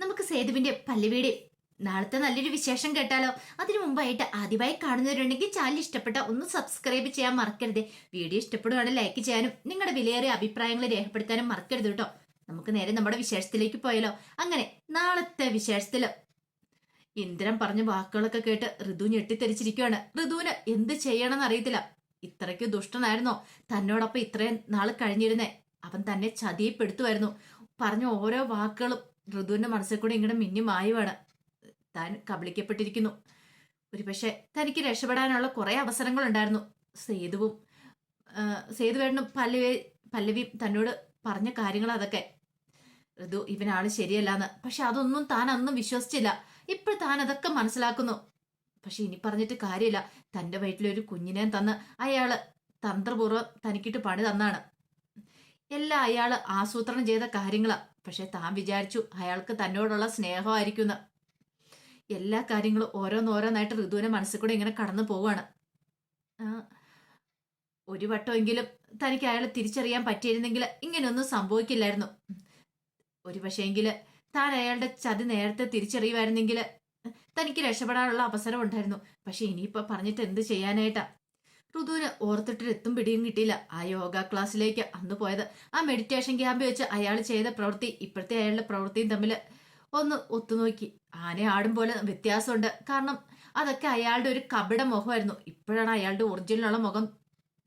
നമുക്ക് സേതുവിന്റെ പല്ലുവീട് നാളത്തെ നല്ലൊരു വിശേഷം കേട്ടാലോ? അതിനു മുമ്പായിട്ട് ആദ്യമായി കാണുന്നവരുണ്ടെങ്കിൽ ചാനൽ ഇഷ്ടപ്പെട്ട ഒന്ന് സബ്സ്ക്രൈബ് ചെയ്യാൻ മറക്കരുത്. വീഡിയോ ഇഷ്ടപ്പെടുകയാണ് ലൈക്ക് ചെയ്യാനും നിങ്ങളുടെ വിലയേറിയ അഭിപ്രായങ്ങൾ രേഖപ്പെടുത്താനും മറക്കരുത് കേട്ടോ. നമുക്ക് നേരെ നമ്മുടെ വിശേഷത്തിലേക്ക് പോയാലോ? അങ്ങനെ നാളത്തെ വിശേഷത്തിൽ ഇന്ദ്രൻ പറഞ്ഞ വാക്കുകളൊക്കെ കേട്ട് ഋതു ഞെട്ടിത്തെരിച്ചിരിക്കുകയാണ് ഋതുവിന് എന്ത് ചെയ്യണമെന്ന് അറിയത്തില്ല. ഇത്രയ്ക്ക് ദുഷ്ടനായിരുന്നോ? തന്നോടൊപ്പം ഇത്രയും നാൾ കഴിഞ്ഞിരുന്നേ. അവൻ തന്നെ ചതിയപ്പെടുത്തുമായിരുന്നു പറഞ്ഞ ഓരോ വാക്കുകളും ഋതുവിന്റെ മനസ്സിൽ കൂടെ ഇങ്ങനെ മിന്നി മായുവാണ് താൻ കബളിക്കപ്പെട്ടിരിക്കുന്നു. ഒരുപക്ഷെ തനിക്ക് രക്ഷപ്പെടാനുള്ള കുറെ അവസരങ്ങളുണ്ടായിരുന്നു. സേതുവും സേതുവേണ്ണും പല്ലവി പല്ലവിയും തന്നോട് പറഞ്ഞ കാര്യങ്ങൾ അതൊക്കെ. ഋതു ഇവനാൾ ശരിയല്ലാന്ന്. പക്ഷെ അതൊന്നും താൻ അന്നും വിശ്വസിച്ചില്ല. ഇപ്പോൾ താൻ അതൊക്കെ മനസ്സിലാക്കുന്നു. പക്ഷെ ഇനി പറഞ്ഞിട്ട് കാര്യമില്ല. തന്റെ വയറ്റിലൊരു കുഞ്ഞിനെ തന്ന് അയാൾ തന്ത്രപൂർവം തനിക്കിട്ട് പണി തന്നാണ്. എല്ലാം അയാൾ ആസൂത്രണം ചെയ്ത കാര്യങ്ങളാ. പക്ഷെ താൻ വിചാരിച്ചു അയാൾക്ക് തന്നോടുള്ള സ്നേഹമായിരിക്കുന്ന. എല്ലാ കാര്യങ്ങളും ഓരോന്നോരോന്നായിട്ട് ഋതുവിനെ മനസ്സിൽ കൂടെ ഇങ്ങനെ കടന്നു പോവാണ്. ഒരു വട്ടമെങ്കിലും തനിക്ക് അയാളെ തിരിച്ചറിയാൻ പറ്റിയിരുന്നെങ്കിൽ ഇങ്ങനെയൊന്നും സംഭവിക്കില്ലായിരുന്നു. ഒരു പക്ഷേങ്കിൽ താൻ അയാളുടെ ചതി നേരത്തെ തിരിച്ചറിയുമായിരുന്നെങ്കിൽ തനിക്ക് രക്ഷപ്പെടാനുള്ള അവസരം ഉണ്ടായിരുന്നു പക്ഷെ ഇനിയിപ്പോ പറഞ്ഞിട്ട് എന്ത് ചെയ്യാനായിട്ടാ? ഋതുവിന് ഓർത്തിട്ടൊരു എത്തും പിടിയും കിട്ടിയില്ല. ആ യോഗ ക്ലാസ്സിലേക്ക് അന്ന് പോയത്. ആ മെഡിറ്റേഷൻ ക്യാമ്പ് വെച്ച് അയാൾ ചെയ്ത പ്രവൃത്തി ഇപ്പോഴത്തെ അയാളുടെ പ്രവൃത്തിയും തമ്മിൽ ഒന്ന് ഒത്തുനോക്കി. ആനെ ആടും പോലെ വ്യത്യാസമുണ്ട്. കാരണം അതൊക്കെ അയാളുടെ ഒരു കപട മുഖമായിരുന്നു. ഇപ്പോഴാണ് അയാളുടെ ഒറിജിനലുള്ള മുഖം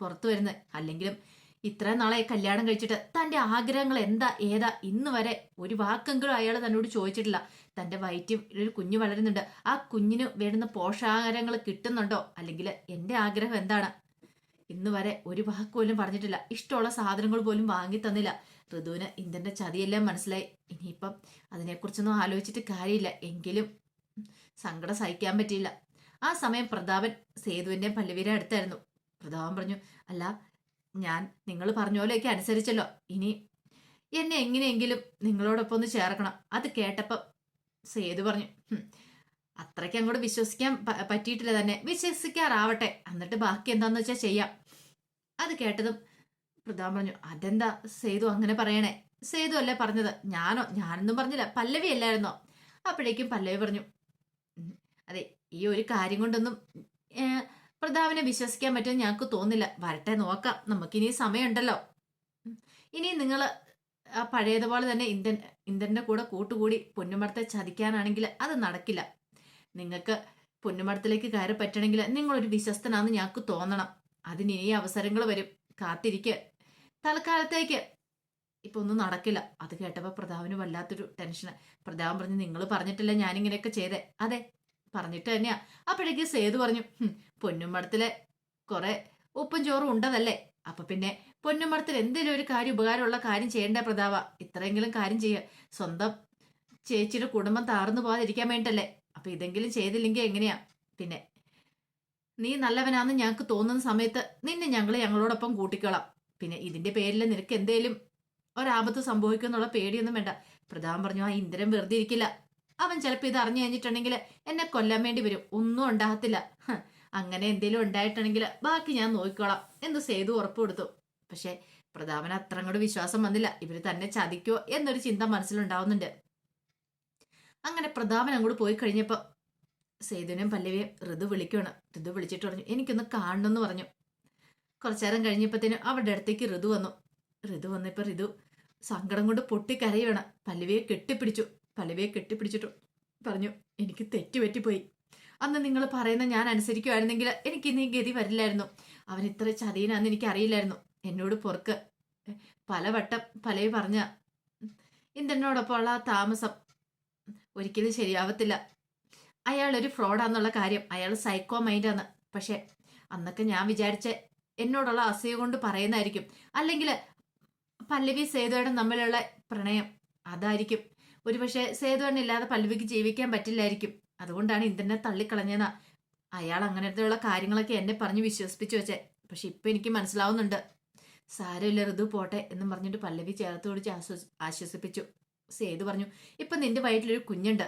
പുറത്തു വരുന്നത്. അല്ലെങ്കിലും ഇത്രയും നാളെ കല്യാണം കഴിച്ചിട്ട് തന്റെ ആഗ്രഹങ്ങൾ എന്താ ഏതാ ഇന്ന് വരെ ഒരു വാക്കെങ്കിലും അയാൾ തന്നോട് ചോദിച്ചിട്ടില്ല. തന്റെ വയറ്റിൽ ഒരു കുഞ്ഞ് വളരുന്നുണ്ട്. ആ കുഞ്ഞിന് വേണ്ടുന്ന പോഷകാഹാരങ്ങൾ കിട്ടുന്നുണ്ടോ? അല്ലെങ്കിൽ എന്റെ ആഗ്രഹം എന്താണ്? ഇന്ന് വരെ ഒരു വാക്ക് പോലും പറഞ്ഞിട്ടില്ല. ഇഷ്ടമുള്ള സാധനങ്ങൾ പോലും വാങ്ങി തന്നില്ല. ഋതുവിന് ഇന്ദന്റെ ചതിയെല്ലാം മനസ്സിലായി. ഇനിയിപ്പം അതിനെക്കുറിച്ചൊന്നും ആലോചിച്ചിട്ട് കാര്യമില്ല. എങ്കിലും സങ്കടം സഹിക്കാൻ പറ്റിയില്ല. ആ സമയം പ്രതാപൻ സേതുവിന്റെ പല്ലവീരെ അടുത്തായിരുന്നു. പ്രതാപൻ പറഞ്ഞു അല്ല ഞാൻ നിങ്ങൾ പറഞ്ഞ പോലെയൊക്കെ അനുസരിച്ചല്ലോ. ഇനി എന്നെ എങ്ങനെയെങ്കിലും നിങ്ങളോടൊപ്പം ഒന്ന് ചേർക്കണം. അത് കേട്ടപ്പം സേതു പറഞ്ഞു "ഹും, അത്രയ്ക്ക് അങ്ങോട്ട് വിശ്വസിക്കാൻ പറ്റിയിട്ടില്ല തന്നെ. വിശ്വസിക്കാറാവട്ടെ. എന്നിട്ട് ബാക്കി എന്താന്ന് വെച്ചാൽ ചെയ്യാം. അത് കേട്ടതും പ്രധാൻ പറഞ്ഞു അതെന്താ സേതു അങ്ങനെ പറയണേ? സേതു അല്ലേ പറഞ്ഞത്? ഞാനോ ഞാനൊന്നും പറഞ്ഞില്ല. പല്ലവി അല്ലായിരുന്നോ? അപ്പോഴേക്കും പല്ലവി പറഞ്ഞു അതെ ഈ ഒരു കാര്യം കൊണ്ടൊന്നും പ്രതാപനെ വിശ്വസിക്കാൻ പറ്റുമെന്ന് ഞങ്ങൾക്ക് തോന്നില്ല വരട്ടെ നോക്കാം. നമുക്കിനി സമയമുണ്ടല്ലോ. ഇനി നിങ്ങൾ ആ പഴയതുപോലെ തന്നെ ഇന്ത്യൻ ഇന്ത്യന്റെ കൂടെ കൂട്ടുകൂടി പൊന്നുമടത്തെ ചതിക്കാനാണെങ്കിൽ അത് നടക്കില്ല. നിങ്ങൾക്ക് പൊന്നുമടത്തിലേക്ക് കയറി പറ്റണമെങ്കിൽ നിങ്ങളൊരു വിശ്വസ്തനാന്ന് ഞങ്ങൾക്ക് തോന്നണം. അതിന് ഇനി അവസരങ്ങൾ വരും. കാത്തിരിക്കുക തൽക്കാലത്തേക്ക് ഇപ്പൊ ഒന്നും നടക്കില്ല. അത് കേട്ടപ്പോ പ്രതാവിന് വല്ലാത്തൊരു ടെൻഷൻ പ്രതാപൻ പറഞ്ഞു നിങ്ങൾ പറഞ്ഞിട്ടില്ല ഞാനിങ്ങനെയൊക്കെ ചെയ്തേ? അതെ പറഞ്ഞിട്ട് തന്നെയാ. അപ്പോഴേക്ക് സേതു പറഞ്ഞു "ഹും, പൊന്നുമടത്തിലെ കുറെ ഉപ്പും ചോറും ഉണ്ടതല്ലേ? അപ്പൊ പിന്നെ പൊന്നുമടത്തിൽ എന്തെങ്കിലും ഒരു കാര്യം ഉപകാരമുള്ള കാര്യം ചെയ്യേണ്ട പ്രതാവ? ഇത്രയെങ്കിലും കാര്യം ചെയ്യുക സ്വന്തം ചേച്ചിയുടെ കുടുംബം താർന്നു പോകാതിരിക്കാൻ വേണ്ടല്ലേ അപ്പൊ ഇതെങ്കിലും ചെയ്തില്ലെങ്കിൽ എങ്ങനെയാ? പിന്നെ നീ നല്ലവനാന്ന് ഞങ്ങൾക്ക് തോന്നുന്ന സമയത്ത് നിന്നെ ഞങ്ങൾ ഞങ്ങളോടൊപ്പം കൂട്ടിക്കോളാം. പിന്നെ ഇതിന്റെ പേരിൽ നിനക്ക് എന്തേലും ഒരാപത്ത് സംഭവിക്കുമെന്നുള്ള പേടിയൊന്നും വേണ്ട. പ്രധാൻ പറഞ്ഞു ആ ഇന്ദ്രൻ വെറുതെ ഇരിക്കില്ല. അവൻ ചിലപ്പോൾ ഇത് അറിഞ്ഞു കഴിഞ്ഞിട്ടുണ്ടെങ്കിൽ എന്നെ കൊല്ലാൻ വേണ്ടി വരും. ഒന്നും ഉണ്ടാകത്തില്ല. അങ്ങനെ എന്തെങ്കിലും ഉണ്ടായിട്ടുണ്ടെങ്കിൽ ബാക്കി ഞാൻ നോക്കിക്കോളാം. എന്ന് സേതു ഉറപ്പ് കൊടുത്തു. പക്ഷേ പ്രതാപന് അത്ര അങ്ങോട്ട് വിശ്വാസം വന്നില്ല. ഇവർ തന്നെ ചതിക്കോ എന്നൊരു ചിന്ത മനസ്സിലുണ്ടാവുന്നുണ്ട്. അങ്ങനെ പ്രതാപൻ അങ്ങോട്ട് പോയി കഴിഞ്ഞപ്പോ സേതുവിനെയും പല്ലവിയും ഋതു വിളിക്കുകയാണ് ഋതു വിളിച്ചിട്ട് പറഞ്ഞു എനിക്കൊന്ന് കാണണമെന്ന് പറഞ്ഞു. കുറച്ചു നേരം കഴിഞ്ഞപ്പോഴത്തേനും അവരുടെ അടുത്തേക്ക് ഋതു വന്നു. ഋതു വന്നപ്പോ ഋതു സങ്കടം കൊണ്ട് പൊട്ടിക്കരയുവാണ്. പല്ലവിയെ കെട്ടിപ്പിടിച്ചു. പല്ലവിയെ കെട്ടിപ്പിടിച്ചിട്ടു. പറഞ്ഞു എനിക്ക് തെറ്റുപറ്റിപ്പോയി. അന്ന് നിങ്ങൾ പറയുന്ന ഞാൻ അനുസരിക്കുമായിരുന്നെങ്കിൽ എനിക്ക് ഇന്ന് ഈ ഗതി വരില്ലായിരുന്നു. അവൻ ഇത്ര ചതിയനാന്ന് എനിക്ക് അറിയില്ലായിരുന്നു എന്നോട് പൊറുക്ക്. പലവട്ടം പലവി പറഞ്ഞ ഇന്ദ്രനോടൊപ്പമുള്ള താമസം ഒരിക്കലും ശരിയാവത്തില്ല. അയാൾ ഒരു ഫ്രോഡാന്നുള്ള കാര്യം. അയാൾ സൈക്കോ മൈൻഡാന്ന്. പക്ഷെ അന്നൊക്കെ ഞാൻ വിചാരിച്ച എന്നോടുള്ള അസൂയ കൊണ്ട് പറയുന്നതായിരിക്കും. അല്ലെങ്കിൽ പല്ലവി സേതുവേടം തമ്മിലുള്ള പ്രണയം അതായിരിക്കും. ഒരുപക്ഷെ ഇല്ലാതെ പല്ലവിക്ക് ജീവിക്കാൻ പറ്റില്ലായിരിക്കും. അതുകൊണ്ടാണ് ഇന്ദ്രനെ തള്ളിക്കളഞ്ഞതാ അയാൾ അങ്ങനത്തെയുള്ള കാര്യങ്ങളൊക്കെ എന്നെ പറഞ്ഞ് വിശ്വസിപ്പിച്ചു വെച്ചേ. പക്ഷെ ഇപ്പൊ എനിക്ക് മനസ്സിലാവുന്നുണ്ട്. സാരമില്ല ഋതു പോട്ടെ എന്നും പറഞ്ഞിട്ട് പല്ലവി ചേർത്ത് പിടിച്ച് ആശ്വസ് ആശ്വസിപ്പിച്ചു. സേതു പറഞ്ഞു ഇപ്പൊ നിന്റെ വയറ്റിലൊരു കുഞ്ഞുണ്ട്.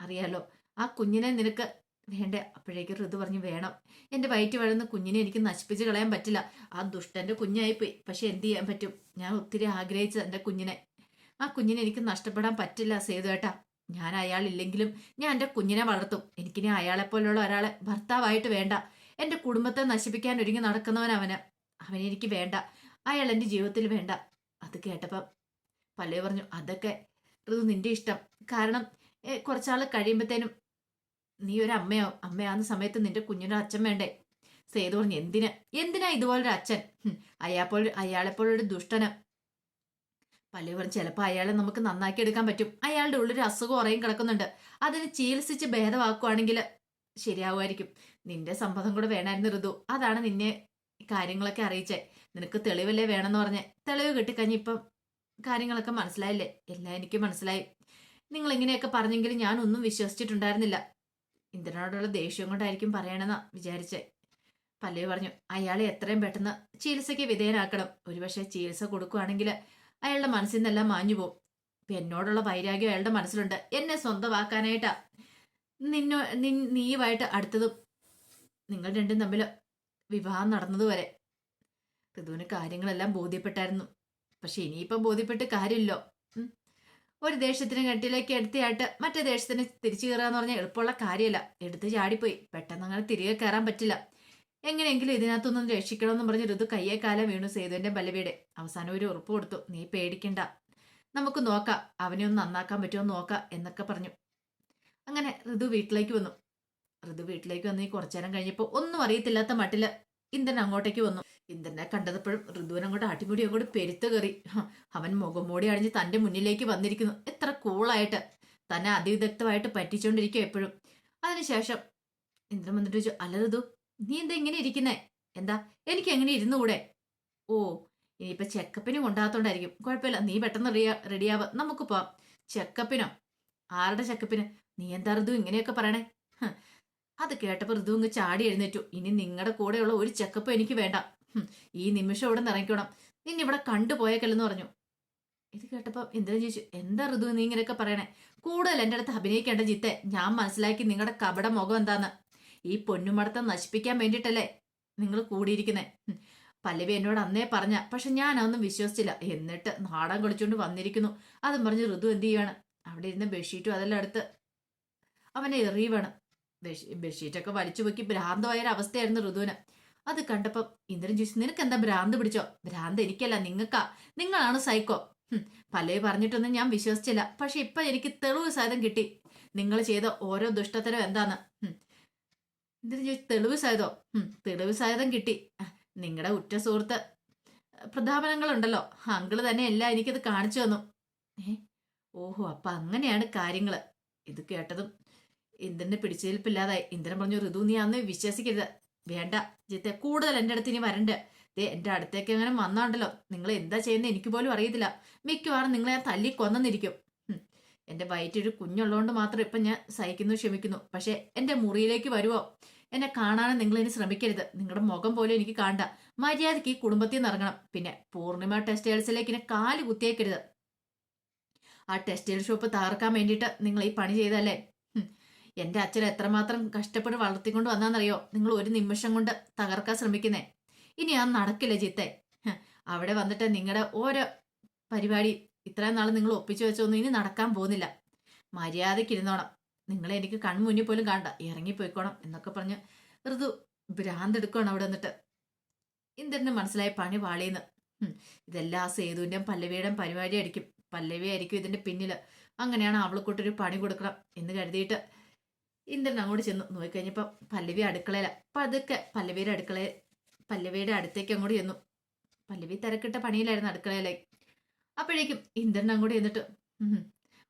അറിയാലോ ആ കുഞ്ഞിനെ നിനക്ക് വേണ്ടേ. അപ്പോഴേക്ക് ഋതു പറഞ്ഞു വേണം. എന്റെ വയറ്റ് വളർന്ന കുഞ്ഞിനെ എനിക്ക് നശിപ്പിച്ച് കളയാൻ പറ്റില്ല. ആ ദുഷ്ടന്റെ കുഞ്ഞായിപ്പോയി. പക്ഷെ എന്ത് ചെയ്യാൻ പറ്റും? ഞാൻ ഒത്തിരി ആഗ്രഹിച്ചത് എന്റെ കുഞ്ഞിനെ. ആ കുഞ്ഞിനെ എനിക്ക് നഷ്ടപ്പെടാൻ പറ്റില്ല സേതുവേട്ടാ ഞാൻ അയാളില്ലെങ്കിലും ഞാൻ എന്റെ കുഞ്ഞിനെ വളർത്തും. എനിക്കിനി അയാളെപ്പോലുള്ള ഒരാളെ ഭർത്താവായിട്ട് വേണ്ട. എന്റെ കുടുംബത്തെ നശിപ്പിക്കാൻ ഒരുങ്ങി നടക്കുന്നവൻ അവന്. അവനെ എനിക്ക് വേണ്ട. അയാൾ എന്റെ ജീവിതത്തിൽ വേണ്ട. അത് കേട്ടപ്പം പലേ പറഞ്ഞു അതൊക്കെ ഋതു നിന്റെ ഇഷ്ടം. കാരണം കുറച്ചാൾ കഴിയുമ്പോഴത്തേനും നീ ഒരു അമ്മയാവും. അമ്മയാവുന്ന സമയത്ത് നിന്റെ കുഞ്ഞിനൊരു അച്ഛൻ വേണ്ടേ? സേതു പറഞ്ഞു എന്തിനാ? എന്തിനാ ഇതുപോലൊരു അച്ഛൻ? ഹും, അയാപ്പോൾ അയാളെപ്പോലൊരു ദുഷ്ടന്. പറഞ്ഞു ചിലപ്പോൾ അയാളെ നമുക്ക് നന്നാക്കി എടുക്കാൻ പറ്റും. അയാളുടെ ഉള്ളൊരു അസുഖം ഉറയും കിടക്കുന്നുണ്ട്. അതിന് ചികിത്സിച്ച് ഭേദമാക്കുവാണെങ്കിൽ ശരിയാവുമായിരിക്കും. നിന്റെ സമ്മതം കൂടെ വേണമായിരുന്നു ഋതു. അതാണ് നിന്നെ കാര്യങ്ങളൊക്കെ അറിയിച്ചേ. നിനക്ക് തെളിവല്ലേ വേണമെന്ന് പറഞ്ഞ് തെളിവ് കിട്ടിക്കഴിഞ്ഞ് ഇപ്പം കാര്യങ്ങളൊക്കെ മനസ്സിലായില്ലേ? എല്ലാം എനിക്ക് മനസ്സിലായി. നിങ്ങൾ ഇങ്ങനെയൊക്കെ പറഞ്ഞെങ്കിലും ഞാൻ ഒന്നും വിശ്വസിച്ചിട്ടുണ്ടായിരുന്നില്ല. ഇന്ദ്രനോടുള്ള ദേഷ്യം കൊണ്ടായിരിക്കും പറയണമെന്നാ വിചാരിച്ചേ. പല്ലവി പറഞ്ഞു അയാളെ എത്രയും പെട്ടെന്ന് ചികിത്സയ്ക്ക് വിധേയനാക്കണം. ഒരുപക്ഷെ ചികിത്സ കൊടുക്കുകയാണെങ്കിൽ അയാളുടെ മനസ്സിൽ നിന്നെല്ലാം മാഞ്ഞു പോകും ഇപ്പൊ എന്നോടുള്ള വൈരാഗ്യം അയാളുടെ മനസ്സിലുണ്ട്. എന്നെ സ്വന്തമാക്കാനായിട്ടാ. നിന്നോ നി നീയുമായിട്ട് അടുത്തതും നിങ്ങൾ രണ്ടും തമ്മിൽ വിവാഹം നടന്നതുവരെ. ഋതുവിന് കാര്യങ്ങളെല്ലാം ബോധ്യപ്പെട്ടായിരുന്നു. പക്ഷെ ഇനിയിപ്പം ബോധ്യപ്പെട്ട് കാര്യമില്ലോ. ഒരു ദേശത്തിന് കെട്ടിലേക്ക് എടുത്തിയായിട്ട് മറ്റേ ദേശത്തിന് തിരിച്ചു കയറുക എന്ന് പറഞ്ഞാൽ എളുപ്പമുള്ള കാര്യമല്ല. എടുത്ത് ചാടിപ്പോയി. പെട്ടെന്ന് അങ്ങനെ തിരികെ കയറാൻ പറ്റില്ല. എങ്ങനെയെങ്കിലും ഇതിനകത്തൊന്നും രക്ഷിക്കണമെന്ന് പറഞ്ഞ് ഋതു കയ്യെ കാലം വീണു സേതുവിന്റെ ബലവീടെ അവസാനം ഒരു ഉറപ്പ് കൊടുത്തു നീ പേടിക്കണ്ട. നമുക്ക് നോക്കാം. അവനെ ഒന്ന് നന്നാക്കാൻ പറ്റുമോ നോക്കാം എന്നൊക്കെ പറഞ്ഞു. അങ്ങനെ ഋതു വീട്ടിലേക്ക് വന്നു. ഋതു വീട്ടിലേക്ക് വന്ന് ഈ കുറച്ചേരം കഴിഞ്ഞപ്പോൾ ഒന്നും അറിയത്തില്ലാത്ത മട്ടിൽ ഇന്ദ്രൻ അങ്ങോട്ടേക്ക് വന്നു. ഇന്ദ്രനെ കണ്ടതപ്പോഴും ഋതുവിനെ അങ്ങോട്ട് അടിമുടി അങ്ങോട്ട് പെരുത്ത് കയറി. അവൻ മുഖം മൂടി അടിഞ്ഞ് തന്റെ മുന്നിലേക്ക് വന്നിരിക്കുന്നു. എത്ര കൂളായിട്ട്. തന്നെ അതിവിദഗ്ധമായിട്ട് പറ്റിച്ചുകൊണ്ടിരിക്കുക എപ്പോഴും. അതിനുശേഷം ഇന്ദ്രൻ വന്നിട്ട് ചോദിച്ചു അല്ല ഋതു നീ എന്താ ഇങ്ങനെ ഇരിക്കുന്നേ? എന്താ? എനിക്ക് എങ്ങനെ ഇരുന്നുകൂടെ ഓ ഇനിയിപ്പൊ ചെക്കപ്പിന് കൊണ്ടാകത്തോണ്ടായിരിക്കും കുഴപ്പമില്ല. നീ പെട്ടെന്ന് റെഡിയാ റെഡിയാവ നമുക്ക് പോവാം. ചെക്കപ്പിനോ ആരുടെ ചെക്കപ്പിന് നീ എന്താ ഋതു ഇങ്ങനെയൊക്കെ പറയണേ? അത് കേട്ടപ്പോൾ ഋതു ഇങ്ങ് ചാടി എഴുന്നേറ്റു. ഇനി നിങ്ങളുടെ കൂടെയുള്ള ഒരു ചെക്കപ്പ് എനിക്ക് വേണ്ട. ഈ നിമിഷം ഇവിടെ നിറയ്ക്കണം. നിന്നെ ഇവിടെ കണ്ടുപോയേക്കല്ലെന്ന് പറഞ്ഞു. ഇത് കേട്ടപ്പോ ഇന്ദ്രൻ ചോദിച്ചു എന്താ ഋതു നീ ഇങ്ങനെയൊക്കെ പറയണേ? കൂടുതൽ എന്റെ അടുത്ത് അഭിനയിക്കേണ്ട ജിത്തെ. ഞാൻ മനസ്സിലാക്കി നിങ്ങളുടെ കപട മുഖം എന്താന്ന്. ഈ പൊന്നുമടത്തം നശിപ്പിക്കാൻ വേണ്ടിയിട്ടല്ലേ നിങ്ങൾ കൂടിയിരിക്കുന്നേ? പല്ലവി എന്നോട് അന്നേ പറഞ്ഞ പക്ഷെ ഞാൻ അതൊന്നും വിശ്വസിച്ചില്ല. എന്നിട്ട് നാടൻ കളിച്ചുകൊണ്ട് വന്നിരിക്കുന്നു. അതും പറഞ്ഞ് ഋതു എന്ത് ചെയ്യാണ് അവിടെ ഇരുന്ന് ബെഡ്ഷീറ്റും അതെല്ലാം എടുത്ത് അവനെ എറിയുവാണ്. ബെഡ്ഷീ ബെഡ്ഷീറ്റൊക്കെ വലിച്ചു പൊക്കി ഭ്രാന്തമായൊരവസ്ഥയായിരുന്നു ഋതുവിന്. അത് കണ്ടപ്പം ഇന്ദ്രൻ ചോദിച്ചു നിനക്ക് എന്താ ഭ്രാന്ത് പിടിച്ചോ? ഭ്രാന്ത് എനിക്കല്ല നിങ്ങൾക്കാ നിങ്ങളാണ് സൈക്കോ. പലേ പറഞ്ഞിട്ടൊന്നും ഞാൻ വിശ്വസിച്ചില്ല. പക്ഷെ ഇപ്പൊ എനിക്ക് തെളിവ് സാധനം കിട്ടി. നിങ്ങൾ ചെയ്ത ഓരോ ദുഷ്ടത്തരം എന്താന്ന്? ചോദിച്ചു തെളിവ് സഹിതോ തെളിവ് സഹിതം കിട്ടി. നിങ്ങളുടെ ഉറ്റ സുഹൃത്ത് പ്രതാപനങ്ങളുണ്ടല്ലോ. അങ്കിൾ തന്നെ എല്ലാം എനിക്കത് കാണിച്ചു തന്നു. ഓഹോ അപ്പൊ അങ്ങനെയാണ് കാര്യങ്ങൾ. ഇത് കേട്ടതും ഇന്ദ്രനെ പിടിച്ചേൽപ്പില്ലാതായി. ഇന്ദ്രൻ പറഞ്ഞു ഋതു നീ അന്ന് വിശ്വസിക്കരുത്. വേണ്ട. ജിത്തെ കൂടുതൽ എന്റെ അടുത്ത് ഇനി വരണ്ട. ദേ എന്റെ അടുത്തേക്ക് അങ്ങനെ വന്നാണ്ടല്ലോ. നിങ്ങൾ എന്താ ചെയ്യുന്നത് എനിക്ക് പോലും അറിയത്തില്ല. മിക്കവാറും നിങ്ങളെ ഞാൻ തല്ലി കൊന്നെന്നിരിക്കും. ഹും. എന്റെ വയറ്റൊരു കുഞ്ഞുള്ളതുകൊണ്ട് മാത്രം ഇപ്പം ഞാൻ സഹിക്കുന്നു ക്ഷമിക്കുന്നു. പക്ഷേ എന്റെ മുറിയിലേക്ക് വരുവോ? എന്നെ കാണാനും നിങ്ങൾ ഇനി ശ്രമിക്കരുത്. നിങ്ങളുടെ മുഖം പോലും എനിക്ക് കാണണ്ട. മര്യാദയ്ക്ക് ഈ കുടുംബത്തിൽ നിന്ന് ഇറങ്ങണം. പിന്നെ പൂർണിമ ടെക്സ്റ്റൈൽസിലേക്ക് ഇനി കാൽ കുത്തിയേക്കരുത്. ആ ടെക്സ്റ്റൈൽ ഷോപ്പ് തകർക്കാൻ വേണ്ടിയിട്ട് നിങ്ങൾ ഈ പണി ചെയ്തല്ലേ എന്റെ അച്ഛൻ എത്രമാത്രം കഷ്ടപ്പെട്ട് വളർത്തിക്കൊണ്ട് വന്നാന്നറിയോ നിങ്ങൾ ഒരു നിമിഷം കൊണ്ട് തകർക്കാൻ ശ്രമിക്കുന്നേ. ഇനി അത് നടക്കില്ല ജിത്തെ. അവിടെ വന്നിട്ട് നിങ്ങളുടെ ഓരോ പരിപാടി ഇത്രയും നാൾ നിങ്ങൾ ഒപ്പിച്ചു വെച്ചൊന്നും ഇനി നടക്കാൻ പോകുന്നില്ല. മര്യാദയ്ക്ക് ഇരുന്നോണം. നിങ്ങളെ എനിക്ക് കൺമുന്നിൽ പോലും കാണണ്ട. ഇറങ്ങിപ്പോയിക്കോണം എന്നൊക്കെ പറഞ്ഞ് ഋതു ഭ്രാന്തെടുക്കുകയാണ് അവിടെ വന്നിട്ട് ഇന്ദ്രന് മനസ്സിലായ പണി വാളിയെന്ന്. ഹും. ഇതെല്ലാം സേതുവിന്റെയും പല്ലവിയുടെയും പരിപാടി ആയിരിക്കും പല്ലവി ആയിരിക്കും ഇതിന്റെ പിന്നിൽ അങ്ങനെയാണ് അവൾക്കൊട്ടൊരു പണി കൊടുക്കണം എന്ന് കരുതിയിട്ട് ഇന്ദ്രൻ അങ്ങോട്ട് ചെന്നു. നോക്കിക്കഴിഞ്ഞപ്പോൾ പല്ലവി അടുക്കളയില. പതുക്കെ പല്ലവിയുടെ അടുക്കള പല്ലവിയുടെ അടുത്തേക്ക് അങ്ങോട്ട് ചെന്നു. പല്ലവി തിരക്കിട്ട പണിയിലായിരുന്നു അടുക്കളയിലേക്ക് അപ്പോഴേക്കും ഇന്ദ്രൻ അങ്ങോട്ട് ചെന്നിട്ട്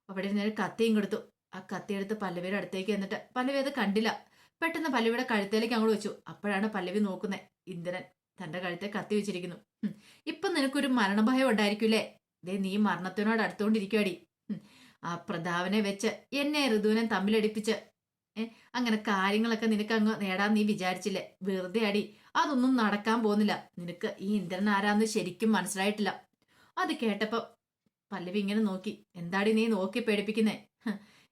അവിടെ ഇരുന്നൊരു കത്തിയും കൊടുത്തു. ആ കത്തി എടുത്ത് പല്ലവിയുടെ അടുത്തേക്ക് എന്നിട്ട് പല്ലവി അത് കണ്ടില്ല. പെട്ടെന്ന് പല്ലവിയുടെ കഴുത്തേലേക്ക് അങ്ങോട്ട് വെച്ചു. അപ്പോഴാണ് പല്ലവി നോക്കുന്നത് ഇന്ദ്രൻ തന്റെ കഴുത്തെ കത്തി വെച്ചിരിക്കുന്നു. ഇപ്പൊ നിനക്കൊരു മരണഭയം ഉണ്ടായിരിക്കൂലേ? ദേ നീ മരണത്തിനോട് അടുത്തുകൊണ്ടിരിക്കുവാടി. ആ പ്രതാപനെ വെച്ച് എന്നെ ഋതുവിനെ തമ്മിലടിപ്പിച്ച് അങ്ങനെ കാര്യങ്ങളൊക്കെ നിനക്ക് അങ്ങ് നേടാൻ നീ വിചാരിച്ചില്ലേ? വെറുതെ അടി. അതൊന്നും നടക്കാൻ പോകുന്നില്ല. നിനക്ക് ഈ ഇന്ദ്രൻ ആരാന്ന് ശരിക്കും മനസ്സിലായിട്ടില്ല. അത് കേട്ടപ്പോ പല്ലവി ഇങ്ങനെ നോക്കി. എന്താടി നീ നോക്കി പേടിപ്പിക്കുന്നേ?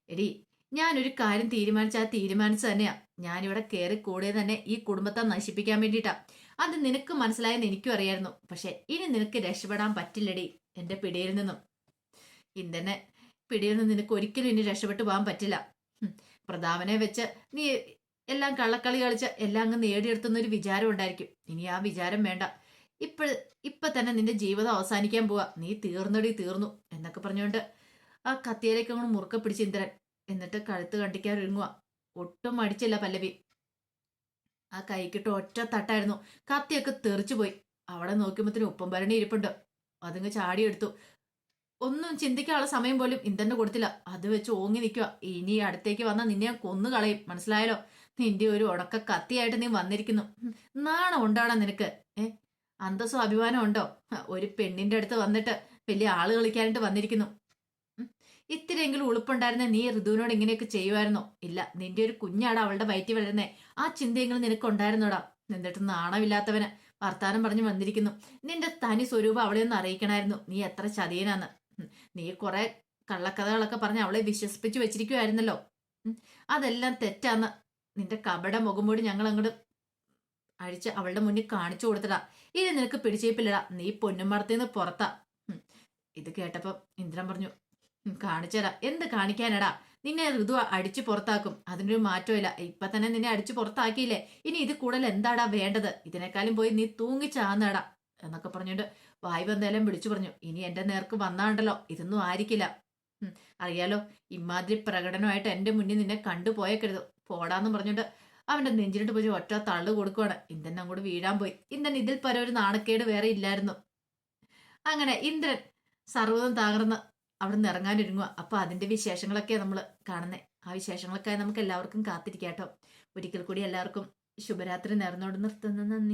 എടി ഞാനൊരു കാര്യം തീരുമാനിച്ച ആ തീരുമാനിച്ചു തന്നെയാ. ഞാനിവിടെ കയറി കൂടെ തന്നെ ഈ കുടുംബത്തെ നശിപ്പിക്കാൻ വേണ്ടിയിട്ടാ. അത് നിനക്ക് മനസ്സിലായെന്ന് എനിക്കും അറിയായിരുന്നു. പക്ഷെ ഇനി നിനക്ക് രക്ഷപ്പെടാൻ പറ്റില്ലടി എന്റെ പിടിയിൽ നിന്നും. ഇന്നെ പിടിയിൽ നിന്ന് നിനക്ക് ഒരിക്കലും ഇനി രക്ഷപ്പെട്ടു പോകാൻ പറ്റില്ല. പ്രതാപനെ വെച്ച് നീ എല്ലാം കള്ളക്കളി കളിച്ച് എല്ലാം അങ്ങ് നേടിയെടുത്തുന്ന ഒരു വിചാരം ഉണ്ടായിരിക്കും. ഇനി ആ വിചാരം വേണ്ട. ഇപ്പോൾ ഇപ്പൊ തന്നെ നിന്റെ ജീവിതം അവസാനിക്കാൻ പോവാ. നീ തീർന്നടി തീർന്നു എന്നൊക്കെ പറഞ്ഞുകൊണ്ട് ആ കത്തിയിലേക്ക് അങ്ങ് മുറുക്കെ പിടിച്ച് ഇന്ദ്രൻ. എന്നിട്ട് കഴുത്ത് കണ്ടിക്കാൻ ഒരുങ്ങുക ഒട്ടും മടിച്ചില്ല പല്ലവി. ആ കൈക്കിട്ട് ഒറ്റ തട്ടായിരുന്നു. കത്തിയൊക്കെ തെറിച്ചു പോയി. അവിടെ നോക്കുമ്പോഴത്തേനും ഉപ്പം ഭരണി ഇരിപ്പുണ്ട്. അതിങ്ങ് ചാടിയെടുത്തു. ഒന്നും ചിന്തിക്കാനുള്ള സമയം പോലും ഇന്ദ്രന് കൊടുത്തില്ല. അത് വെച്ച് ഓങ്ങി നിൽക്കുക ഇനി അടുത്തേക്ക് വന്നാൽ നിന്നെ കൊന്നു കളയും. മനസ്സിലായാലോ നിന്റെ ഒരു ഉണക്ക കത്തിയായിട്ട് നീ വന്നിരിക്കുന്നു. നാണം ഉണ്ടാണോ നിനക്ക്? ഏ? അന്തസ്സോ അഭിമാനം ഉണ്ടോ? ഒരു പെണ്ണിന്റെ അടുത്ത് വന്നിട്ട് വലിയ ആൾ കളിക്കാനായിട്ട് വന്നിരിക്കുന്നു. ഇത്തിരിയെങ്കിലും ഉളുപ്പുണ്ടായിരുന്ന നീ ഋതുവിനോട് ഇങ്ങനെയൊക്കെ ചെയ്യുമായിരുന്നോ? ഇല്ല നിന്റെ ഒരു കുഞ്ഞാണ് അവളുടെ വയറ്റി വളരുന്നേ. ആ ചിന്തയെങ്കിലും നിനക്ക് ഉണ്ടായിരുന്നോടാ എന്നിട്ട് നാണമില്ലാത്തവന് വർത്താനം പറഞ്ഞു വന്നിരിക്കുന്നു. നിന്റെ തനി സ്വരൂപം അവളെ ഒന്ന് അറിയിക്കണമായിരുന്നു നീ എത്ര ചതിയനാന്ന്. നീ കുറെ കള്ളക്കഥകളൊക്കെ പറഞ്ഞ് അവളെ വിശ്വസിപ്പിച്ചു വെച്ചിരിക്കുമായിരുന്നല്ലോ അതെല്ലാം തെറ്റാന്ന്. നിന്റെ കപട മുഖംമൂടി ഞങ്ങൾ അങ്ങോട്ട് അഴിച്ച് അവളുടെ മുന്നിൽ കാണിച്ചു കൊടുത്തടാ ഇനി നിനക്ക് പിടിച്ചേപ്പില്ലടാ. നീ പൊന്നുമടത്തിന്ന് പുറത്താ. ഇത് കേട്ടപ്പോ ഇന്ദ്രൻ പറഞ്ഞു "ഉം, കാണിച്ചുതരാ എന്ത് കാണിക്കാനടാ? നിന്നെ ഋതു അടിച്ചു പുറത്താക്കും. അതിനൊരു മാറ്റമില്ല ഇപ്പൊ തന്നെ നിന്നെ അടിച്ചു പുറത്താക്കിയില്ലേ? ഇനി ഇത് കൂടുതൽ എന്താടാ വേണ്ടത്? ഇതിനേക്കാളും പോയി നീ തൂങ്ങിച്ചാന്നടാ എന്നൊക്കെ പറഞ്ഞുകൊണ്ട് വായു വന്നേലും വിളിച്ചു പറഞ്ഞു. ഇനി എന്റെ നേർക്ക് വന്നാണ്ടല്ലോ. ഇതൊന്നും ആയിരിക്കില്ല. അറിയാലോ ഇമാതിരി പ്രകടനമായിട്ട് എന്റെ മുന്നിൽ നിന്നെ കണ്ടുപോയേക്കരുത് പോടാന്ന് പറഞ്ഞുകൊണ്ട് അവന്റെ നെഞ്ചിലിട്ട് പോയി ഒറ്റ തള്ളു കൊടുക്കുവാണ്. ഇന്ദ്രൻ അങ്ങോട്ട് വീഴാൻ പോയി. ഇന്ദ്രൻ ഇതിൽ പരം ഒരു നാണക്കേട് വേറെ ഇല്ലായിരുന്നു. അങ്ങനെ ഇന്ദ്രൻ സർവതും തകർന്ന് അവിടെ നിന്ന് ഇറങ്ങാനൊരുങ്ങുക. അപ്പോൾ അതിന്റെ വിശേഷങ്ങളൊക്കെ നമ്മൾ കാണുന്നത് ആ വിശേഷങ്ങളൊക്കെ നമുക്ക് എല്ലാവർക്കും കാത്തിരിക്കാട്ടോ. ഒരിക്കൽ കൂടി എല്ലാവർക്കും ശുഭരാത്രി നേർന്നോട് നിർത്തുന്നു. നന്ദി.